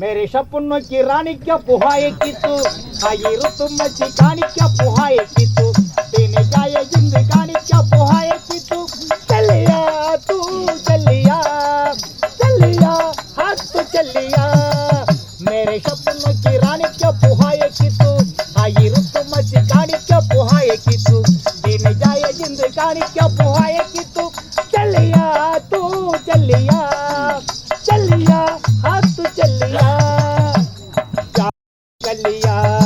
मेरे सपनों की रानी क्या पुहाए की तू? आई ऋतु मची कहानी क्या पुहाए की तू? देने जाए जिंदगानी क्या पुहाए की तू? चलिया तू, चलिया चलिया, हाथ तो चलिया। मेरे सपनों की रानी क्या पुहाए की तू? आई ऋतु मची कहानी क्या पुहाए की तू? देने जाए जिंदगानी क्या पुहाए की तू? चलिया तू, चलिया। तो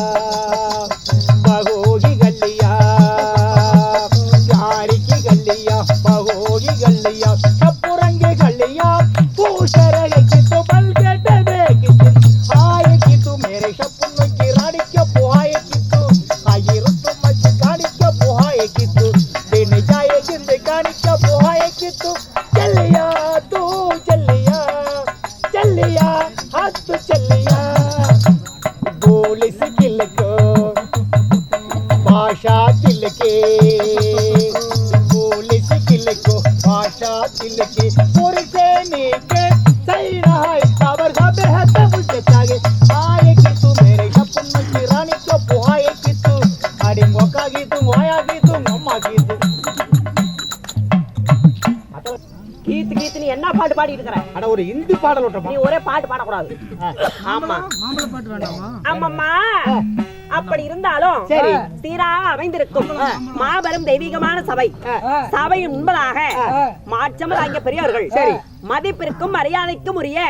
கீத்தும் ஓயா கீத்தும் அம்மா கீத்து கீத்து கீத்து நீ என்ன பாட்டு பாடி இருக்கற அட ஒரு இந்தி பாடல் ஓட்டமா நீ ஒரே பாட்டு பாட கூடாது ஆமா மாம்பழ பாட்டு வேண்டாமா ஆமாம்மா அப்படி இருந்தாலும் சரி சீராக அமைந்திருக்கும் மாபெரும் தெய்வீகமான சபை சபையின் முன்பதாக மாற்றமதாங்கிய பெரியவர்கள் சரி மதிப்பிற்கும் மரியாதைக்கும் உரிய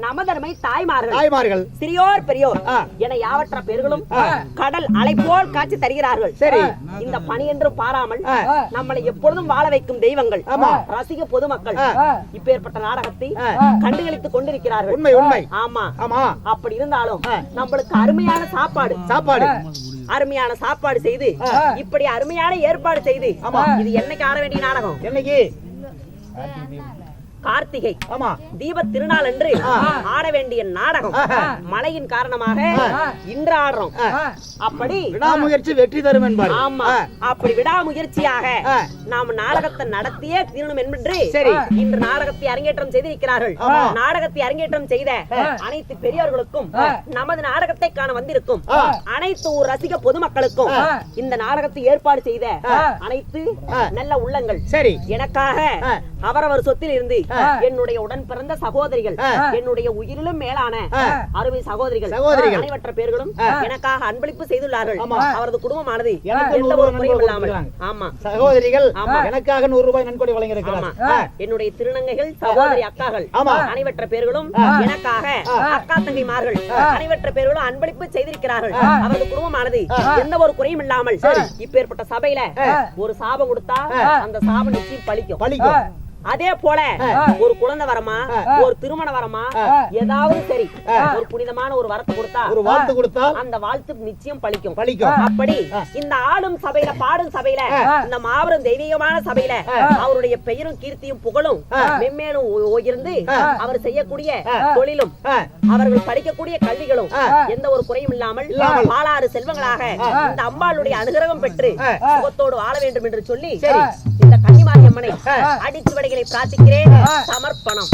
நமதர்மை தாய்மார்கள். தாய்மார்கள். சிறியோர் பெரியோர். என யாவற்ற பேர்களும் கடல் அலை போல் காட்சி தருகிறார்கள். சரி. இந்த பணி என்று பாராமல். நம்மளை எப்பொழுதும் வாழ வைக்கும் தெய்வங்கள். ரசிக பொதுமக்கள். இப்பேற்பட்ட நாடகத்தை. கண்டுகளித்துக் கொண்டிருக்கிறார்கள். உண்மை உண்மை. ஆமா. ஆமா. அப்படி இருந்தாலும். நம்மளுக்கு அருமையான சாப்பாடு. சாப்பாடு. அருமையான சாப்பாடு செய்து. இப்படி அருமையான ஏற்பாடு செய்து. இது என்னைக்கு ஆட வேண்டிய நாடகம்? என்னைக்கு? கார்த்திகை ஆமா தீப திருநாள் என்று ஆ. ஆட வேண்டிய நாடகம். மழையின் காரணமாக. இன்று ஆடுறோம். அப்படி விடாமுயற்சி வெற்றி தரும் என்பார் ஆமா அப்படி விடாமுயற்சியாக. நாம் நாடகத்தை நடத்தியே தீரணும் என்று சரி. இன்று நாடகத்தை அரங்கேற்றம் செய்திருக்கிறார்கள். நாடகத்தை அரங்கேற்றம் செய்த அனைத்து பெரியவர்களுக்கும் நமது நாடகத்தை காண வந்திருக்கும். அனைத்து ஊர் ரசிக பொதுமக்களுக்கும். இந்த நாடகத்தை ஏற்பாடு செய்த. அனைத்து. நல்ல உள்ளங்கள் சரி எனக்காக. அவரவர் சொத்தில் இருந்து. என்னுடைய உடன் பிறந்த சகோதரிகள். என்னுடைய உயிரிலும் மேலான. அருமை சகோதரிகள். அனைவற்ற பேர்களும். எனக்காக அன்பளிப்பு செய்துள்ளார்கள். அவரது குடும்பமானது. ஆமா சகோதரிகள் ஆமா. எனக்காக நூறு ரூபாய் நன்கொடை வழங்கியிருக்கிறார் என்னுடைய திருநங்கைகள் சகோதரி அக்காகள். அனைவற்ற பேர்களும் எனக்காக அக்கா தங்கைமார்கள் அனைவற்ற பேர்களும் அன்பளிப்பு செய்திருக்கிறார்கள் அவரது குடும்பமானது எந்த ஒரு குறையும் இல்லாமல் இப்பேற்பட்ட சபையில ஒரு சாபம் கொடுத்தா அந்த சாபம் நிச்சயம் பலிக்கும் பழிக்கும் அதே போல ஒரு குழந்தை வரமா ஒரு திருமண வரமா ஏதாவது சரி ஒரு புனிதமான ஒரு வரத்தை கொடுத்தா ஒரு வாழ்த்து கொடுத்தால் அந்த வாழ்த்து நிச்சயம் பலிக்கும் பழிக்கும். அப்படி இந்த ஆளும் சபையில பாடும் சபையில இந்த மாபெரும் தெய்வீகமான சபையில அவருடைய பெயரும் கீர்த்தியும் புகழும் மென்மேலும் உ- உயர்ந்து அவர் செய்யக்கூடிய தொழிலும். அவர்கள் படிக்கக்கூடிய கல்விகளும் எந்த ஒரு குறையும் இல்லாமல். பாலாறு செல்வங்களாக இந்த அம்பாளுடைய அனுகிரகம் பெற்று சுகத்தோடு வாழ வேண்டும் என்று சொல்லி. இந்த கன்னிமாரி அம்மனை அடிச்சுவடைகளை பிரார்த்திக்கிறேன். சமர்ப்பணம்.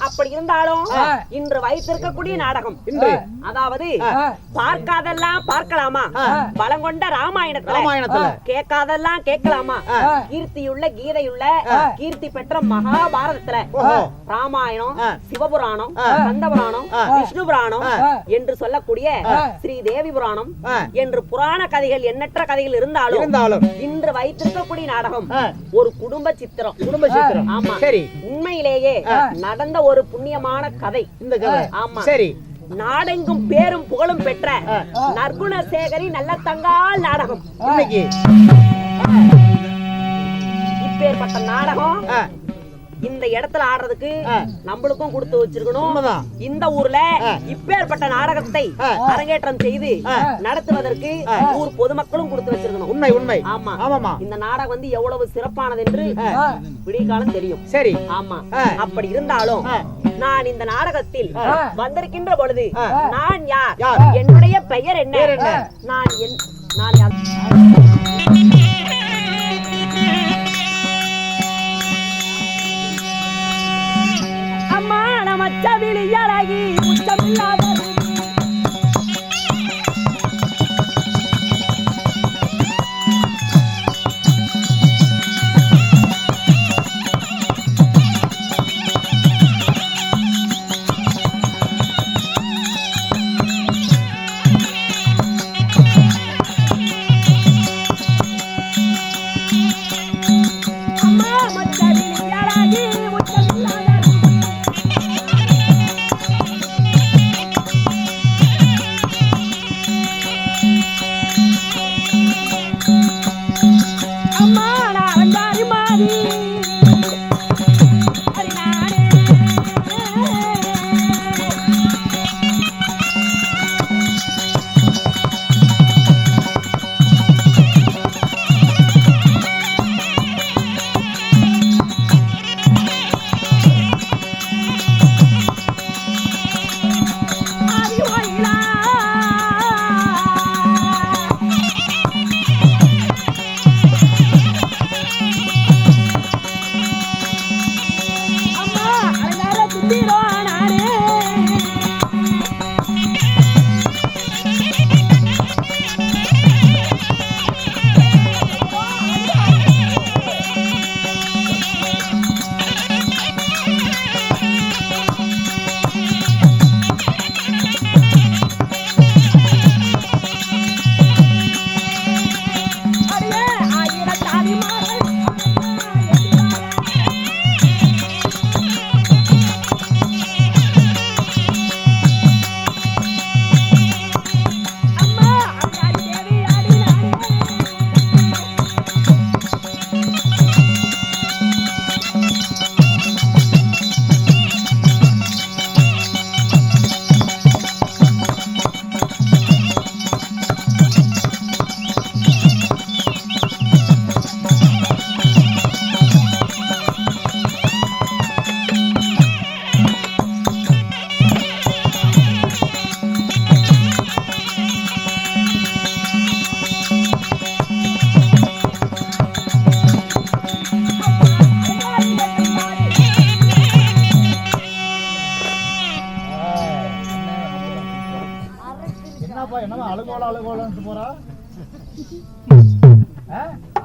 அப்படி இருந்தாலும் இன்று வைத்திருக்கக்கூடிய நாடகம் இன்று. அதாவது பார்க்காதெல்லாம் பார்க்கலாமா? பலங்கொண்ட ராமாயணத்துல. கேட்காதெல்லாம் கேட்கலாமா? கீர்த்தியுள்ள கீதையுள்ள கீர்த்தி பெற்ற மகாபாரதத்துல. ராமாயணம். சிவபுராணம் ஆ. கந்த புராணம் ஆ. விஷ்ணு புராணம். என்று சொல்லக்கூடிய ஸ்ரீ தேவி புராணம். என்று புராண கதைகள் எண்ணற்ற கதைகள் இருந்தாலும் இன்று வைத்திருக்கக்கூடிய நாடகம். ஒரு குடும்ப சித்திரம். குடும்ப சித்திரம். ஆமா. சரி. உண்மையிலேயே நடந்த ஒரு புண்ணியமான கதை. இந்த கதை. ஆமா. சரி. நாடெங்கும் பேரும் புகழும் பெற்ற நற்குண சேகரி நல்ல தங்கால் நாடகம். இன்னைக்கு? இப்பேற்பட்ட நாடகம் இந்த இடத்துல ஆடுறதுக்கு. நம்மளுக்கும் கொடுத்து வச்சிருக்கணும். இந்த ஊர்ல. இப்பேற்பட்ட நாடகத்தை. அரங்கேற்றம் செய்து. நடத்துவதற்கு. ஊர் பொதுமக்களும் கொடுத்து வச்சிருக்கணும் உண்மை உண்மை ஆமா ஆமாமா இந்த நாடகம் வந்து எவ்வளவு சிறப்பானது என்று. விடிய காலம் தெரியும் சரி ஆமா. அப்படி இருந்தாலும். நான் இந்த நாடகத்தில் வந்திருக்கின்ற பொழுது. நான் யார்? என்னுடைய பெயர் என்ன பெயர் என்ன? நான் என் நான் யார்? மச்ச உச்சமில்லாத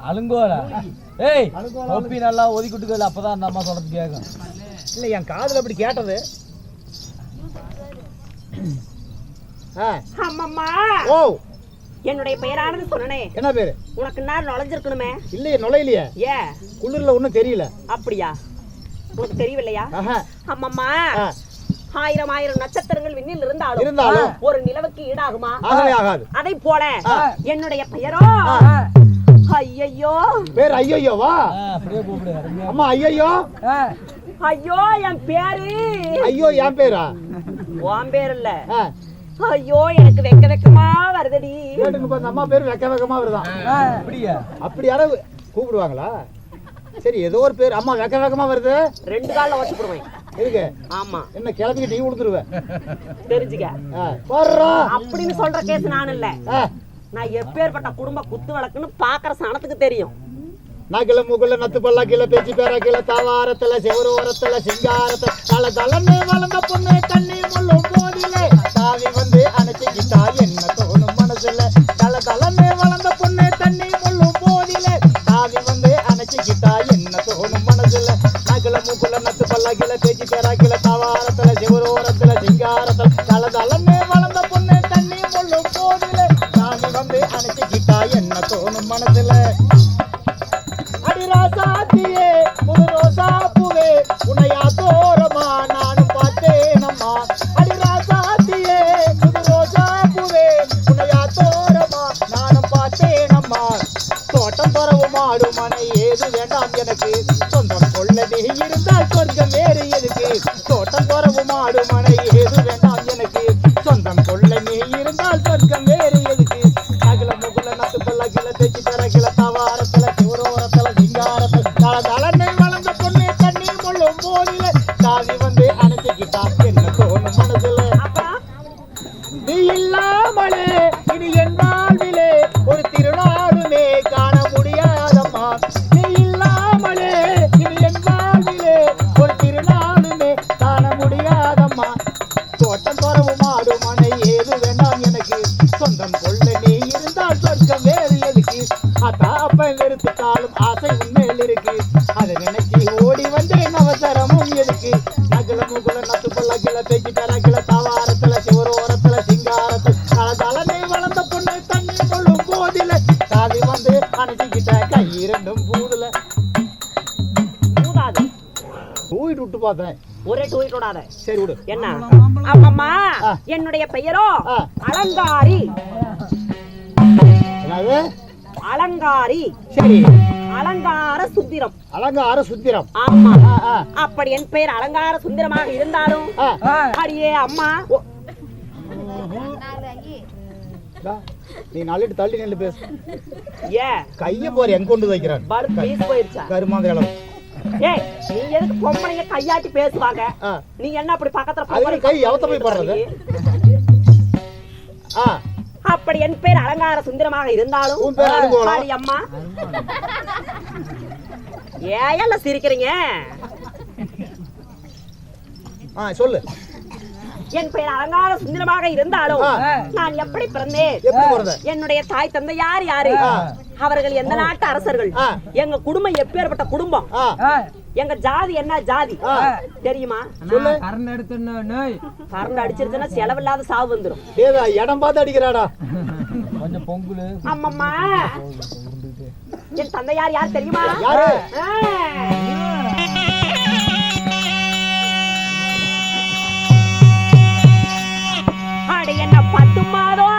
அலுங்கோல ஏய் தொப்பி நல்லா ஒதுக்கிட்டு அப்பதான் அந்த அம்மா சொல்றது கேட்கும் இல்ல என் காதுல அப்படி கேட்டது. அம்மம்மா. ஓ. என்னுடைய பெயரானது சொன்னனே. என்ன பேரு? உனக்கு நான் நுழைஞ்சிருக்கணுமே. இல்லையே நுழையிலையே. ஏ. குளிர்ல ஒண்ணும் தெரியல. அப்படியா? உனக்கு தெரியவில்லையா? ஆஹா. அம்மம்மா. ஆயிரம் ஆயிரம் நட்சத்திரங்கள் விண்ணில் இருந்தாலும் இருந்தாலும் ஒரு நிலவுக்கு ஈடாகுமா? அதை போல. என்னுடைய பெயரோ? பேர் ஐயோ வா ஆ, அப்படியே கூப்பிடு அருமையா. அம்மா ஐயோ ஐயோ என் பேரு? ஐயோ என் பேரா? உன் பேர் இல்ல ஐயோ எனக்கு வெக்க வெக்கமா வருதடி. பாரு, அம்மா பேர் வெக்க வெக்கமா வருதான் அப்படியா? அப்படி யாராவது கூப்பிடுவாங்களா? சரி ஏதோ ஒரு பேர். அம்மா வெக்க வெக்கமா வருது? ரெண்டு கால்ல வச்சுக்கிடுவேன் இருக்கு. ஆமா. என்ன கிளப்பிக்கு டீ கொடுத்துருவேன் தெரிஞ்சுக்க. வர்றா. அப்படின்னு சொல்ற கேஸ் நான் இல்ல. நான் எப்பேற்பட்ட குடும்ப குத்து வழக்குன்னு பாக்குற சனத்துக்கு தெரியும். நகில முகுல நத்து பல்லா கீழ பேச்சு பேரா கீழ தாவாரத்துல செவரு ஓரத்துல சிங்காரத்துல தல தலன்னு வளர்ந்த பொண்ணு தண்ணி முள்ளும் போதிலே. தாவி வந்து அணைச்சிக்கிட்டா என்ன தோணும் மனசுல? தல தலன்னு வளர்ந்த பொண்ணு தண்ணி முள்ளும் போதிலே. தாவி வந்து அணைச்சிக்கிட்டா நகில முகுல நத்து பல்லாக்கில பேச்சு பேராக்கில தாவாரத்துல சிவரோரத்துல சிங்காரத்துல தல தலன்னு வளர்ந்த பொண்ணு தண்ணி முள்ளும் போதிலே. சாமி வந்து அணைச்சிக்கிட்டா என்ன தோணும் மனசுல? தூயிட்டு விட்டு பார்த்தேன். ஒரே டூயிட் விடாத. சரி விடு. என்ன? ஆமாம்மா ஆ. என்னுடைய பெயரோ. அலங்காரி. என்னது? அலங்காரி. சரி. அலங்கார சுத்திரம். அலங்கார சுத்திரம். ஆமா. அப்படி என் பெயர் அலங்கார சுந்தரமாக இருந்தாலும். அடியே அம்மா. டா, நீ நாளைக்கு தள்ளி நின்று பேசு. ஏ கைய போற எங்க கொண்டு வைக்கிறான். பீஸ் போயிருச்சா? கருமாந்திர அளவு. ஏய் நீ எதுக்கு பொம்பளைங்க கையாட்டி பேசுவாங்க? ஆ, நீ என்ன அப்படி பக்கத்துல பொம்பளை கை எவத்த போய் படுறது? ஆ, அப்படி என் பேர் அலங்கார சுந்தரமாக இருந்தாலும் அம்மா. ஏயல்ல சிரிக்கிறீங்க? ஆ, சொல்லு. என் பெயர் அலங்கார சுந்தரமாக இருந்தாலும். நான் எப்படி பிறந்தேன்? என்னுடைய தாய் தந்தை யார்? யாரு. அவர்கள் எந்த நாட்டு அரசர்கள். எங்க குடும்பம் எப்பேற்பட்ட குடும்பம்? எங்க ஜாதி என்ன ஜாதி. தெரியுமா? கரண்ட் நோய். கரண்ட் அடிச்சிருச்சுன்னா செலவில்லாத சாவு வந்துரும். டேதா இடம் பார்த்து அடிக்கிறாடா. கொஞ்சம் பொங்கல். அம்மம்மா என் தந்தையார் யார் தெரியுமா? யாரு. அட என்ன பத்து மாதம்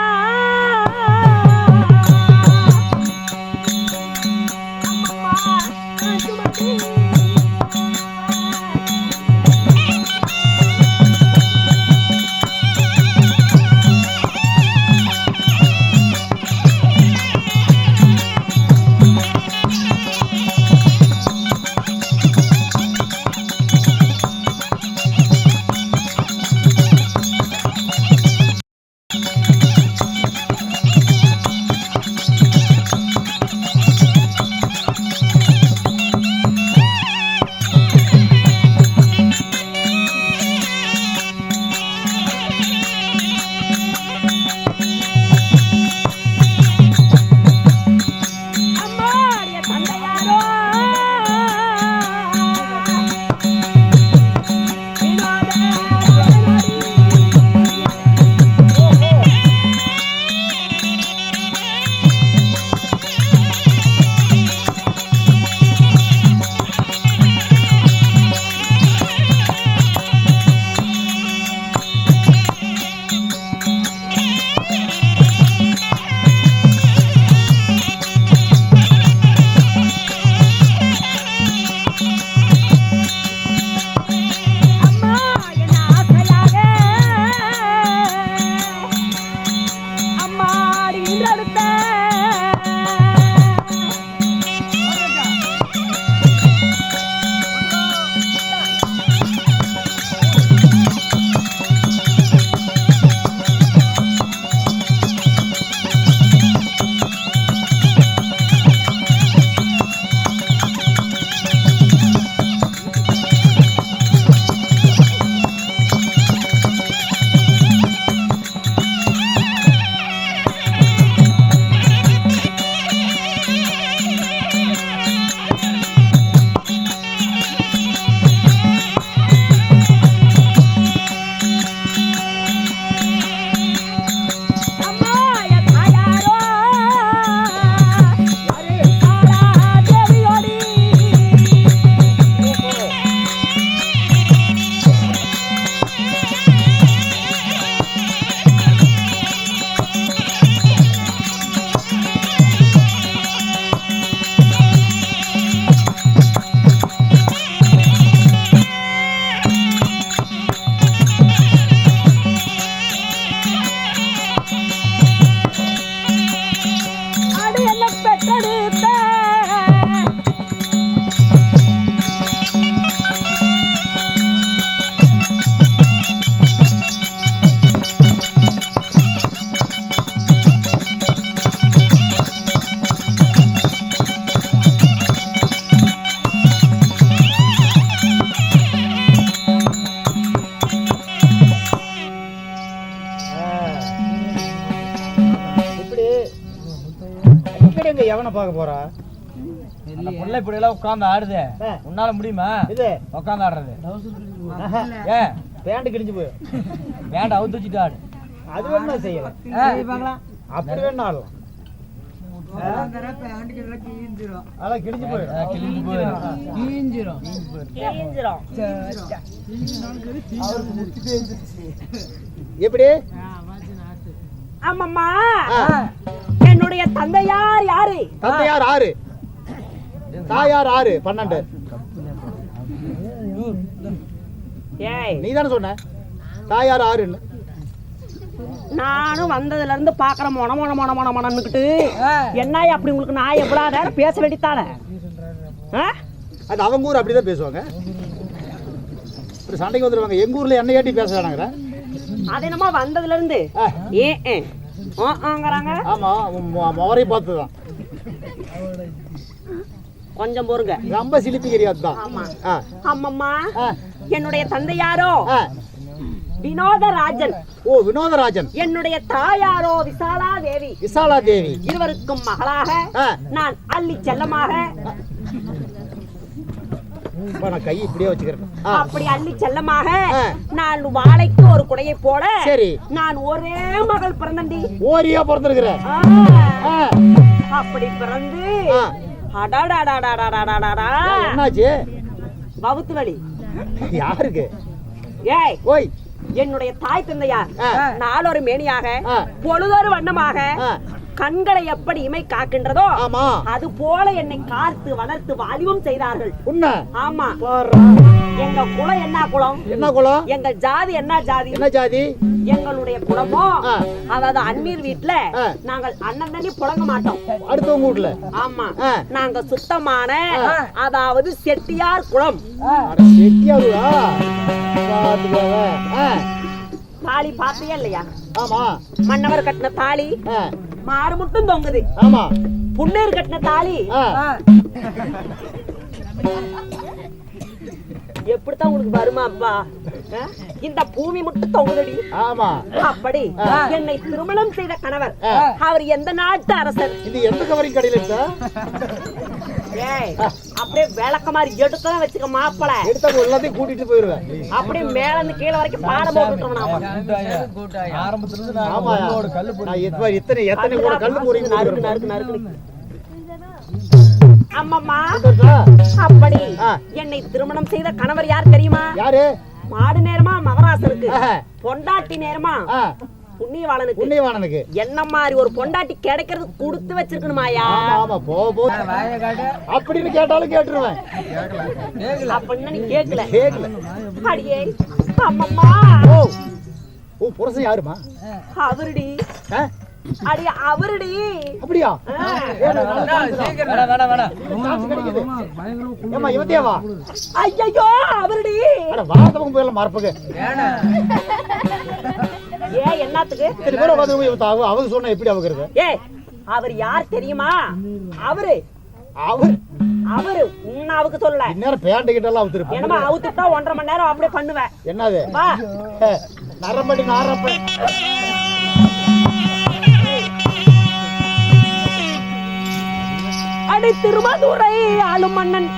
பார்க்க போறா? முல்லை இப்படியெல்லாம் உட்காந்து ஆடுது. உன்னால முடியுமா? இது. உட்காந்து ஆடுறது. பேண்ட் கிழிஞ்சு போய். பேண்ட் அவுத்து வச்சுட்டு ஆடு. செய்யலாம் அப்படி வேணா ஆடலாம் கிழிஞ்சு எப்படி? ஆமாம்மா. என்னுடைய தந்தையார் யாரு? தந்தையார் ஆறு. தாயார் ஆறு. பன்னெண்டு. நீ தானே சொன்ன? தாயார் ஆறுன்னு நானும் வந்ததுல இருந்து பாக்குற மொன மொன மொன மொன மொனன்னுக்கிட்டு என்ன அப்படி உங்களுக்கு நான் எவ்வளவு நேரம் பேச வேண்டித்தானே? அது அவங்க ஊர் அப்படிதான் பேசுவாங்க. சண்டைக்கு வந்துருவாங்க. எங்க ஊர்ல என்ன ஏட்டி பேச வேணாங்கிற? அது என்னமோ வந்ததுல இருந்து. ஆ. ஆமா முவரை பார்த்து தான் கொஞ்சம் பொறுங்க. ரொம்ப சிலிப்பிக்கிறியா அதுதான். ஆமா. ஆ. அம்மம்மா ஆ, என்னுடைய தந்தையாரோ. வினோதராஜன். ஓ வினோதராஜன். என்னுடைய தாயாரோ விசாலா தேவி விசாலா தேவி இருவருக்கும் மகளாக. நான் அள்ளி செல்லமாக நான் கையை இப்படியே வச்சுக்கிறேன். அப்படி அள்ளி செல்லமாக நான் வாழைக்கு ஒரு குடையை போல சரி. நான் ஒரே மகள் பிறந்தி ஓரியா பிறந்திருக்கிறேன். அப்படி பிறந்து என்னாச்சு வகுத்து வலி யாருக்கு ஏய் ஓய் என்னுடைய தாய் தந்தையார் நாளொரு மேனியாக பொழுதொரு வண்ணமாக கண்களை எப்படி இமை காக்கின்றதோ ஆமா. அது போல என்னை காத்து வளர்த்து வாலிபம் செய்தார்கள். உன்ன ஆமா. எங்க குலம் என்ன குலம்? என்ன குலம்? எங்க ஜாதி என்ன ஜாதி? என்ன ஜாதி? எங்களுடைய குலமோ. அதாவது அந்நீர் வீட்டுல. நாங்கள் அண்ணன் தண்ணி புழங்க மாட்டோம். அடுத்தவங்க வீட்டுல ஆமா. நாங்க சுத்தமான. அதாவது செட்டியார் அட, செட்டியாருவா? தாலி பாத்தியா இல்லையா? ஆமா. மன்னவர் கட்டின தாலி. மாறு மட்டும் தொங்குது. ஆமா. புன்னேர் கட்டின தாலி. எப்படித்தான் உங்களுக்கு வருமா அப்பா? இந்த பூமி மட்டும் தொங்குதடி. ஆமா. அப்படி. என்னை திருமணம் செய்த கணவர். அவர் எந்த நாட்டு அரசர்? இது எந்த கவரிங் கடையில அப்படியே விளக்க மாதிரி எடுத்தான் வச்சுக்க மாப்பிள. எடுத்தா எல்லாத்தையும் கூட்டிட்டு போயிருவேன் அப்படியே மேல இருந்து கீழே வரைக்கும் பாடம் போட்டுருவோம் நாம ஆரம்பத்துல இருந்து நான் ஆமா கல்லு எத்தனை இத்தனை எத்தனை கூட கல்லு போறீங்க நறுக்கு நறுக்கு நறுக்கு. அம்மம்மா? அப்படி. என்னை திருமணம் செய்த கணவர் யார் தெரியுமா? யாரு? மாடு நேரமா மகராசனுக்கு. பொண்டாட்டி நேரமா புண்ணியவாளனுக்கு. புண்ணியவானனுக்கு என்ன மாதிரி ஒரு பொண்டாட்டி கிடைக்கிறது கொடுத்து வச்சிருக்கணுமாயா? ஆமா ஆமா போ போ. அப்படின்னு கேட்டாலும் கேட்டுருவேன். அப்படின்னு நீ கேக்கல. கேக்கல. அடியே அம்மம்மா. ஓ ஓ புருஷன் யாருமா அவருடி. அடி அவருடி. அப்படியா? ஏமா இவத்தியாவா ஐயையோ அவருடி. அட வாதவங்க போயிடலாம் மறப்புக்கு. ஏ என்னத்துக்கு? அவங்க அவங்க சொன்னா எப்படி அவங்கிறது ஏ அவர் யார் தெரியுமா? அவரு. அவர். அவரு உன்னாவுக்கு சொல்லல. இந்நேரம் பேண்ட் கிட்ட எல்லாம் அவுத்திருப்பேன் என்னமா அவுத்துட்டா ஒன்றரை மணி நேரம் அப்படியே பண்ணுவேன். என்னது? வா. நரம்படி நாரப்ப அடி திருமதுரை ஆளும் மன்னன்.